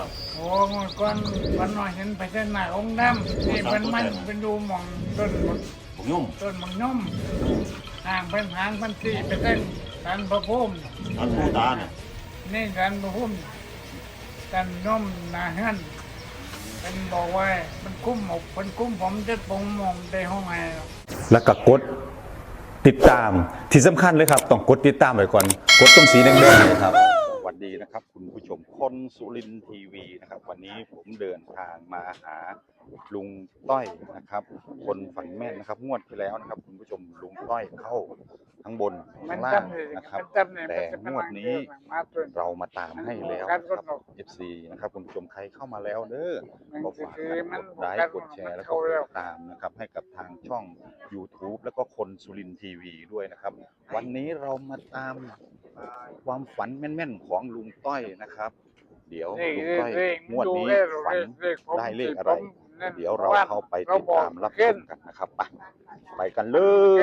ครับ โอ้เมื่อก่อนวันน้อยเห็นไปเส้นหน้าองค์ดำนี่เป็นมันเป็นดูหมองต้นผมยุ่มต้นมังย่อมห่างเป็นหางเป็นตีไปเส้นสันพระพุ่มอันผู้ตาเนี่ยนี่สันพระพุ่มสันย่อมหนาเฮือนเป็นบอกว่ามันคุ้มหมกเป็นคุ้มผมจะปงมองได้ห้องไงแล้วก็กดติดตามที่สำคัญเลยครับ ต้องกดติดตามไว้ก่อน กดตรงสีแดงๆเลยครับสวัส ดีนะครับ คุณผู้ชมคนสุรินทีวีนะครับ วันนี้ผมเดินทางมาหาลุงต้อยนะครับ คนฝันแม่นนะครับ งวดที่แล้วนะครับ คุณผู้ชมลุงต้อยเข้าทั้งบนทั้งล่างนะครับ แต่งวดนี้เรามาตามให้แล้วนะครับ FC นะครับคุณผู้ชมใครเข้ามาแล้วเด้อก็ฝากคือกันมันกดไลค์กดแชร์แล้วก็กดตามนะครับให้กับทางช่อง YouTube แล้วก็คนสุรินทีวีด้วยนะครับ วันนี้เรามาตาม ความฝันแม่นๆของลุงต้อยนะครับ เดี๋ยวนี่ลุงต้อยนี่งวดนี้ดูเลขฝันเลขผมได้เลขที่อะไรผมนั่นเดี๋ยวเราว่เข้าไปเราติดบอกตามรับชขึ้นมกันนะครับไปไปกันเลย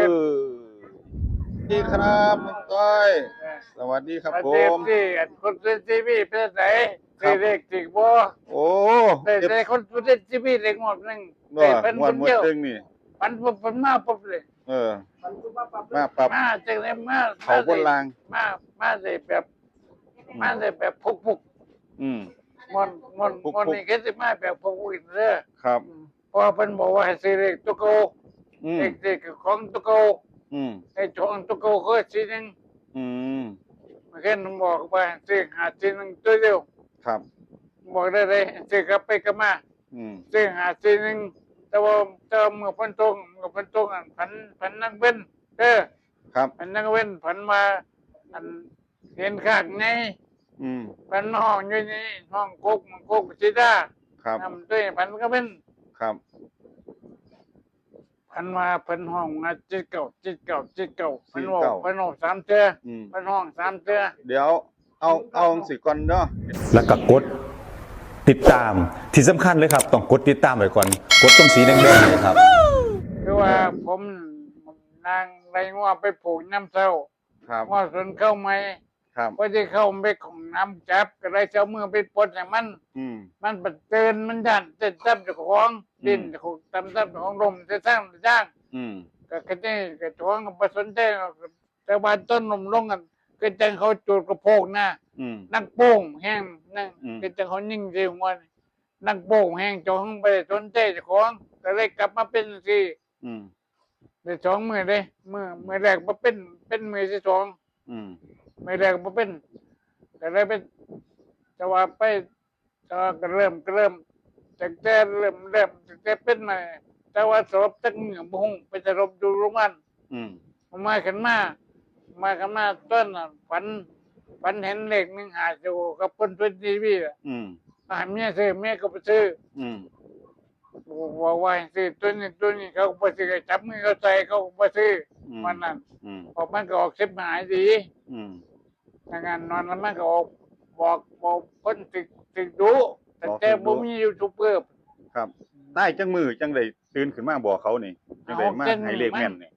สวัสดีครับลุงต้อย สวัสดีครับประผเทศมที่คนเล่นทีวีเป็นไหนครัได้บเลขจริงบ่โอ้ได้ได้คนเล่นทีวีเลขหมดหนึงเนาะได้เป็นงวคดนหมดเดียวตึงนี่ปันปุ๊บปันมาปุ๊บเลย เออ มาปรับมาจังเลยมาเขาบนราง มามาได้แบบมาได้แบบพุกพุกอืมๆมันมันพุกๆมันนี่ก็สิมาแบบพุกพุกเด้อครับเพราะเพิ่นบอกว่าให้ซื้อเลขตุกโกอืมเลขเด็กของตุกโกอืมไอ้ทองตุกโกก็สิหนึงอืมเมื่อกี้ผมบอกว่าซื้อหาสิหนึงตัวเดียวครับ บอกได้เลยซื้อกลับไปกลับมาอืมซื้อหาสิหนึง แต่ว่าแต่ว่าเมื่อเพันตรงเมื่อเพันตรงอันพันพันนักเว้นเด้อครับพันนักเว้นพันมาอันเห็นข้างในอืมพันห้องอยู่นี่ห้องกุกมันกุกสิดาครับทำด้วยพันก็เป็นครับพันมาพันห้องมาจิตเก่าจิตเก่าจิตเก่าพันบอกพันบอกสามเทืออืมพันห้องสามเทือเดี๋ยวเอาเอาสิก่อนเนาะแล้วก็กด ติดตามที่สำคัญเลยครับ ต้องกดติดตามไว้ก่อน กดตรงสีแดงๆเลยครับ คือว่าผมนางไรงัวไปปลูกน้ำเศร้าครับงัวสนเข้าไหมครับพอที่เข้าไปของน้ำจับก็เลยเจ้ามือไปปลดให้มัน อืม มันปัดเตือนมันยันเต้นตับเจ้าของอืมดินเจ้าของตำตับเจ้าของลมจะสร้างจะสร้างอืม ก็แค่นี้ก็จ้องก็บ่สนใจหรอกแต่ว่าต้นนมลงกัน ก็จังเขาจูดกระโพกหน้าอืม นักโป้งแห้งนั่งอืม ก็จังเขานิ่งสิหัวนี่นักโป้งแห้งเจ้าของไปสนใจเจ้าของก็เลยกลับมาเป็นสิอืม ได้สองมือเลยมือมือแรกมาเป็นเป็นมือที่สอง อืมมือแรกมาเป็นก็เลยเป็นจะว่าไปจะว่าก็เริ่มก็เริ่มจากแต่เริ่มเริ่มจากแต่เป็นมาแต่ว่าสอบตั้งมือบุ้งไปสอบดูโรงพยาบาลอืมมาขึ้นมา มาขึ้นมาต้นน่ะฝันฝันเห็นเลขหนึ่งหาจูกับคนทุนทีวีอะอืมมาให้เมียซื้อเมียก็ไปซื้ออืมบอกว่าให้ซื้อตัวนี้ตัวนี้เขาก็ไปซื้อจับมือเขาใส่เขาก็ไปซื้ออืมวันนั้นอืมพอมันก็ออกสิบหายดีอืมทางานนอนแล้วมันก็ออกบอกบอกคนติดติดดูแต่แต่บ่มียูทูบเบอร์ครับได้จังมือจังได้ตื่นขึ้นมาบอกเขานี่จังได้มาให้เลขแม่นนี่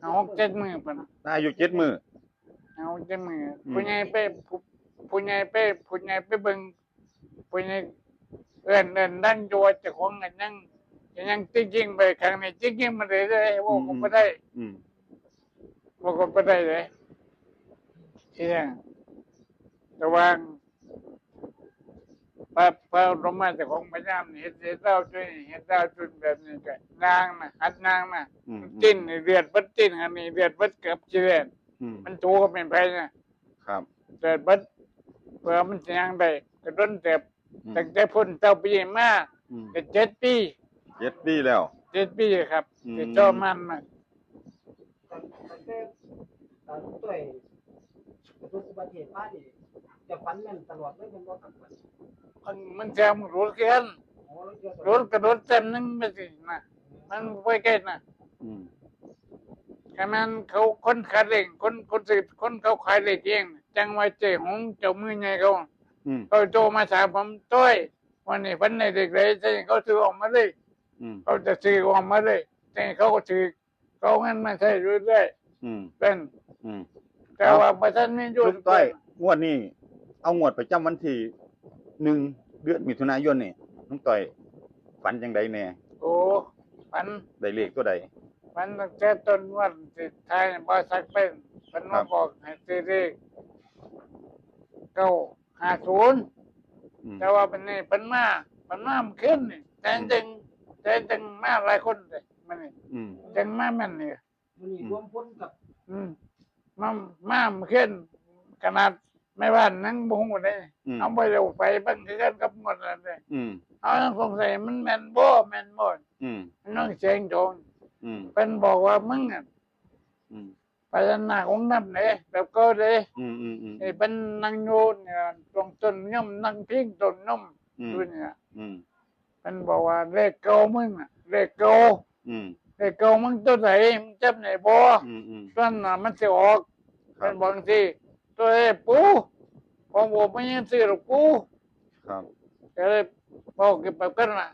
เอาหกเจ็ดมือปะนะได้อยู่เจ็ดมือ เอาเจ็ดมืออม ผู้ใหญ่ไปผู้ผู้ใหญ่ไปผู้ใหญ่ไปเบิ่งผู้ใหญ่เอิ้นเอิ้นดันจัวเจ้าของกันยังยังจริงๆไปข้างในจริงๆมันเลยได้ว่าก็บ่ได้ อืมว่าก็บ่ได้เลยเอียงระวัง พระพระรมาเจ้าของพระยามนี่เฮ็ดเฮ็ดเจ้าจุ้ยเฮ็ดเจ้าจุ้ยแบบนี้ก็นางน่ะหัดนางน่ะอืม จิ้นนี่เลือดเบัดจิ้นอันนี้เลือดเบัดเกือบสิเลือดอืมมันตัวก็เป็นไผน่ะครับเลือดเบัดเพื่อมันสิยังได้ก็ดนเต็บอืมตั้งแต่พ้นเจ้าปีมาอืมก็เจ็ดปีเจ็ดปีแล้ว เจ็ดปีครับอืมที่เจ้ามันน่ะตั้งแต่ตอนตัวเองประสบอุบัติเหตุมาดิจะฝันแม่นตลอดเลยเป็นบ่ครับฝัน มันมันจะมันรู้เกินอ๋อแล้วเจอตรลอถดกระโดดเต็มนึงไปสินะมันไว้ใกล้น่ะอืมแค่นั้นเขาคนขายเหล็กคนคนสืบคนเขาขายเหล็กเองจังไว้เจ๊หงเจ้ามือใหญ่เขาอืมเขาโทรมาถามผมต้อยวันนี้พันในเด็กเลยใช่เขาซื้อออกมาเลยอืมเขาจะซื้อออกมาเลยแต่เขาก็ซื้อเขางั้นมาใช้เรื่อยอืมๆเป็นอืมแต่เอาว่าประชันไม่หยุลุดงต้อยงวดนี้ เอางวดประจำวันที่ หนึ่งเดือนมิถุนายนนี่ลุงต้อยฝันจังไดแน่โอ้ฝันได้เลขตัวใดฝันตั้งแต่ต้นวันที่ไทยบริษัทเป็นฝันครัมาบบอกให้ซื้อเลขเก้าห้าศูนย์อืมแต่ว่าเป็นนี่เป็นมาเป็นมามันขึ้นนี่แต่จึงแต่จึงมาหลายคนเลยมันนี่อืมจึงมาแม่นนี่ มันนี่รวมพ้นกับอืมมามามันขึ้นขนาด ไม่ว่านั่งบุ้งเลยอืม เอาไปเร็วไปเบังคือกันกับหมดเลยอืม เอาสงสัยมันแม่นบ่แม่นบ่อืม น้องเสียงโจงอืม เป็นบอกว่ามึงอะอืม ไปหน้าของน้ำเนี่ยแบบก็เลยอืม อืม อืม ไอ้เป็นนางโยนเนี่ยตรงต้นย่อมนางพิงต้นย่อมอืม ดูเนี่ยอืม เป็นบอกว่าเลขเก่ามึงอะเลขเก่าอืม เลขเก่ามึงตัวไหนมึงจำไหนบ่อืม อืม ต้นน่ะมันจะออกครัเป็บนบางที ตัวเอ้ปูผมบอกไม่ยังซื้อหรอกปูครับก็เลยบอกกับแบบกันว่า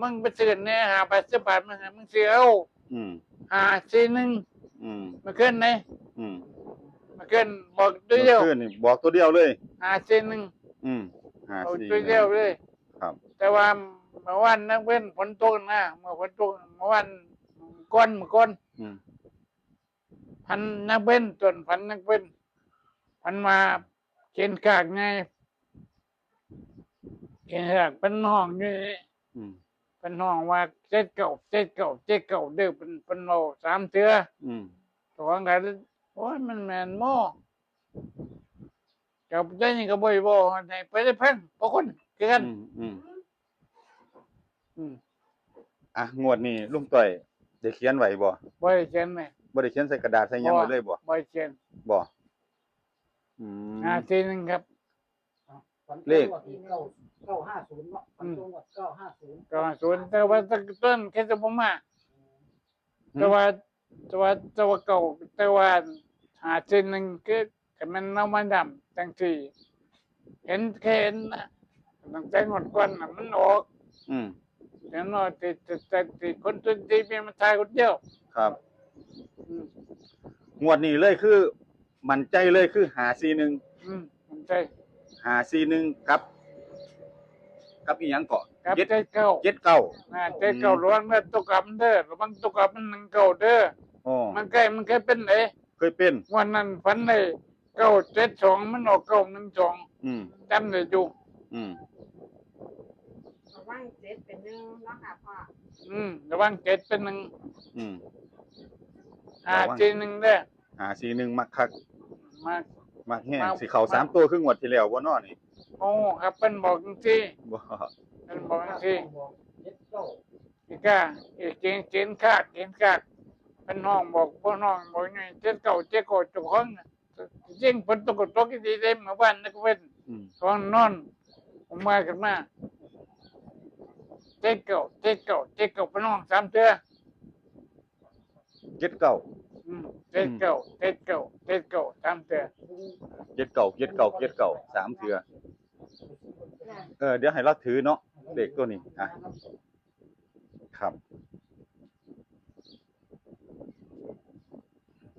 มึงไปซื้อเนี่ยหาไปสิบบาทมึงหามึงซื้อเอาอืมหาสี่หนึ่งอืมมาขึ้นไหนอืมมาขึ้นบอกตัวเดียวมื่อคืนนี่บอกตัวเดียวเลย หาสี่หนึ่งอืมห้าเอาสี่ ตัวเดียวเลยครับ แต่ว่าเมื่อวันนักเว้นฝนตกนะเมื่อฝนตกเมื่อวันก้อนเมื่อก้อนอืมพันนักเว้นส่วนพันนักเว้น พันมาเขียนกากไงเขียนกากเป็นห้องอยู่นี่อืมเป็นห้องว่าเจ็ดเก่าเจ็ดเก่าเจ็ดเก่าเด้อเป็นเป็นโลสามเทืออืมตัวกันโอ้ยมันแมนโม่กับเจ้านี่ก็บ่อยบ่ให้ไปได้เพิ่นบ่คนคือกันอืมอืมอืมอะงวดนี้ลุงต้อยได้เขียนไว้บ่บ่ได้เขียนไหมบ่ได้เขียนใส่กระดาษใส่หยังไว้เลยบ่บ่ได้เขียนบ่ อืมหาทีหนึงครับฝันเลขเก้าเก้าเก้าห้าศูนย์เนาะฝันตรงกับเก้าห้าศูนย์ก็ส่วนแต่ว่าตั้งต้นแค่จะบ่มาแต่ว่าแต่ว่าแต่ว่าเก่าแต่ว่าหาทีหนึงคือก็มันเอามาดำจังซี่เห็นแค่เห็นนะตั้งแต่งวดก่อนน่ะมันออกอืม เดี๋ยวหน่อยติดติดติดติดคนตุนตีมีมันทายคนเดียวครับ อืมงวดนี้เลยคือ มั่นใจเลยคือหาซีหนึ่งอืมมันใจหาซีหนึ่งกับกับอีหยังเกาะกับเจ็ดใจเก่าเจ็ดเก้าอ่าใจเก่าล้วนเด้อตุกำเด้อระวังตุกำมันหนึ่งเก่าเด้ออ๋อมันใกล้มันเคยเป็นไหนเคยเป็น วันนั้นฝันเลยเก้าเจ็ดสองมันออกเก้าหนึ่งสองอืม จำได้อยู่อืม ระว่างเจ็ดเป็นหนึ่งเนาะค่ะพ่ออืมระวังเจ็ดเป็นหนึ่งอืมหาทีหนึ่งเด้อหาซีหนึ่งมักคัก มามักแห้งมาสิเขาสามตัวครึ่งงวดที่แล้วบ่นอนี่โอ้ครับเป็นบอกจริงบ่ๆเป็นบอกจริงบอกเจ็ดเก้าๆอีกาอีกเกณฑ์เกณฑ์คาดเกณฑ์คาดเป็นน้องบอกพ่อน้องบอกไงเจ็ดเก่าเจ็ดเก่าจุกห้องน่ะจริงฝนตกตกดีๆเลยเมื่อวานนักเว้นอืมตอนนอนผมมากันมาเจ๊เก่าเจ๊เก่าเจ๊เก่าไปน้องสามเทือเจ็ดเก้าอืม เจ๊เก่าเจ๊เก่าเจ๊เก่าสามเทือเจ็ดเก้าเจ็ดเก้าเจ็ดเก้าสามเทื่อเออเดี๋ยวให้เราถือเนาะเลขตัวนี้อะครับ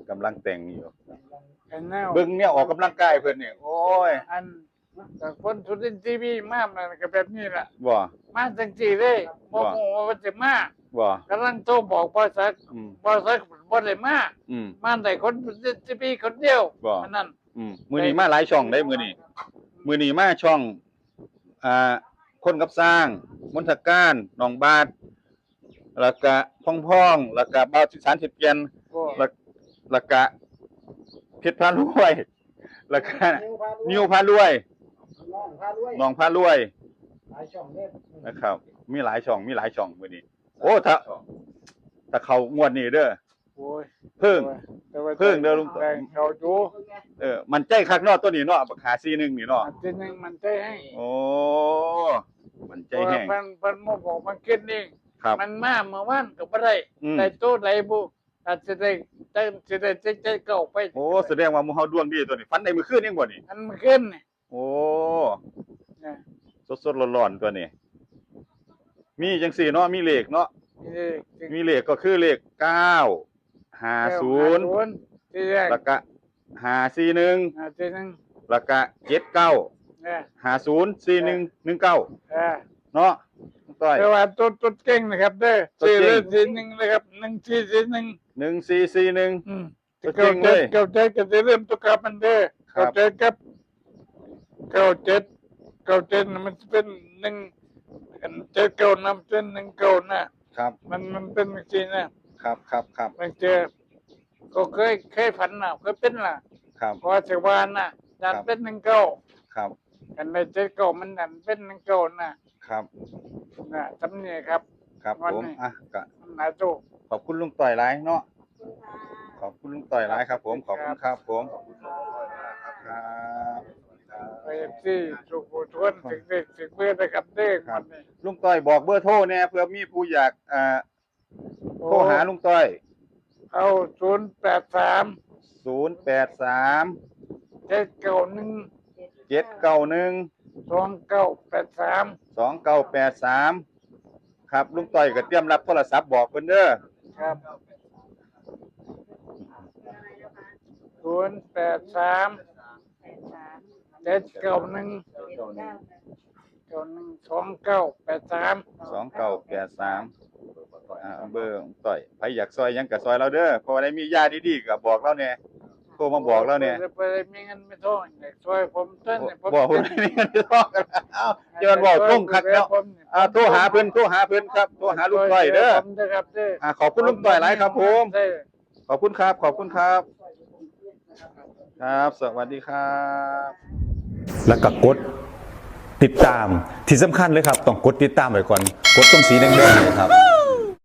กำลังแต่งอยู่ อันแนวเบิ่งเนี่ยออกกำลังกายเพิ่นนี่โอ้ยอันจากคนสุรินทร์ทีวีมามันก็แบบนี้แหละบ่มาจังจีเลยบอว่ากว่าจะมาบ่กำลังโทรบอกบริษัทอืมบริษัท บ่ได้มาอืมมาแต่คนสุรินทร์ทีวีคนเดียวว่าอันนั้น อืมมื้อนี้มาหลายช่องได้มื้อนี้มื้อนี้มาช่องอ่าคนกับสร้างมนทการหนองบาดแล้วก็พ่องพ่องๆแล้วก็บ่าวสิสารสิบเกียนก็แล้วแล้วก็เพชรพารวยแล้วก็นิ้วพาด้วยนิวพารวยน้องพาด้วยน้องพารวยหลายช่องเด้อนะครับ มีหลายช่องมีหลายช่องมื้อนี้ โอ้ถ้าถ้าเขางวดนี้เด้อ โอ้ยเพิ่ง แต่ว่าเพิ่งเด้อลุง แต่เขาจูเพิ่งไงเออมันใจคักเนาะตัวนี้เนาะบักหาซีหนึงนี่เนาะอันที่หนึ่งมันใจให้โอ้มันใจเพราะว่าแห้งมันมันมาบอกมันคิดนี่ครับ มันมาเมื่อวานก็บ่ได้อืม แต่โตไหนบุอาจจะได้ได้จะได้จะได้เก่าไปโอ้แสดงว่าหมู่เฮาดวงดีตัวนี้ฟันได้มื้อคืนเองบ่นี่อันมันขึ้นนี่โอ้นะสดๆร้อนๆตัวนี้ มีจังสี่เนาะมีเลขเนาะ นี่ถึงมีเลขก็คือเลขเก้า ห้าศูนย์50ที่แรกแล้วก็ห้าสี่หนึ่งอันที่หนึ่งแล้วก็เจ็ดเก้าเนี่ยหาศูนย์สี่หนึ่งหนึ่งเก้าเออเนาะลุงต้อย แต่ว่าตัวตัวเก่งนะครับเด้อตัวสี่เก่เลยงสี่หนึ่งนะครับหนึ่งสี่สี่หนึ่งหนึ่งสี่สี่หนึ่ง อืมตัวเก่งเลยเก้าเจ็ดเก้าเจ็ดก็จะเริ่มตัวกลับมันเด้อครัเก้าบเจ็ดกับเก้าเจ็ดเก้าเจ็ดน่ะมันเป็นหนึ่งอันเจ็ดเก้านำเป็นหนึ่งเก้านะ ครับ มันมันเป็นจริงนะ ครับครับครับมันเจอก็เคยเคยฝันน่ะเคยเป็นล่ะครับพอสักวันน่ะดันครับเป็นหนึ่งเก้าครับอันในเจ็ดเก้ามันดันเป็นหนึ่งเก้าน่ะ ครับน่ะจำเนี่ยครับ ครับวันผมนี้ อะก็มันน่าตู้ขอบคุณลุงต่อยหลายเนาะขอบคุณลุงต่อยหลายครับ ผมขอบคุณครับผมครับไปที่สุขุทวนถึงเด็กถึงเมื่อนะครับเด้อครับวันนี้ลุงต้อยบอกเบอร์โทรเนี่ยเพื่อมีผู้อยากอ่า โทรหาลุงต้อย เอาศูนย์แปดสามศูนย์แปดสามเจ็ดเก้าหนึ่งเจ็ดเก้าหนึ่งสองเก้าแปดสามสองเก้าแปดสามครับลุงต้อยก็เตรียมรับโทรศัพท์บอกเพิ่นเด้อครับศูนย์แปดสามเจ็ดเก้าหนึ่งเก้าหนึ่งสองเก้าแปดสามสองเก้าแปดสาม อ่าเบอร์ลุงต้อยใครอยากซอยหยังกับซอยเราเด้อเพอได้มีญาติดีๆก็บอกเราเนี่ยโทรมาบอกเราเนี่ยไปมีเงินไม่ท้องอยากช่วยผมเต้นเนี่ยผมบอกคนนี้กันที่ต้องกันเอ้าเจอบอกตรงคักแล้วผมเนี่ยอ่าโทรหาเพิ่นโทรหาเพิ่นครับโทรหาลุงต้อยเด้อผมเด้อครับเด้ออ่าขอบคุณลุงต้อยหลายครับผมเด้อ ขอบคุณครับขอบคุณครับ ครับ สวัสดีครับ แล้วก็กดติดตามที่สำคัญเลยครับ ต้องกดติดตามไว้ก่อน กดตรงสีแดงๆเนยครับ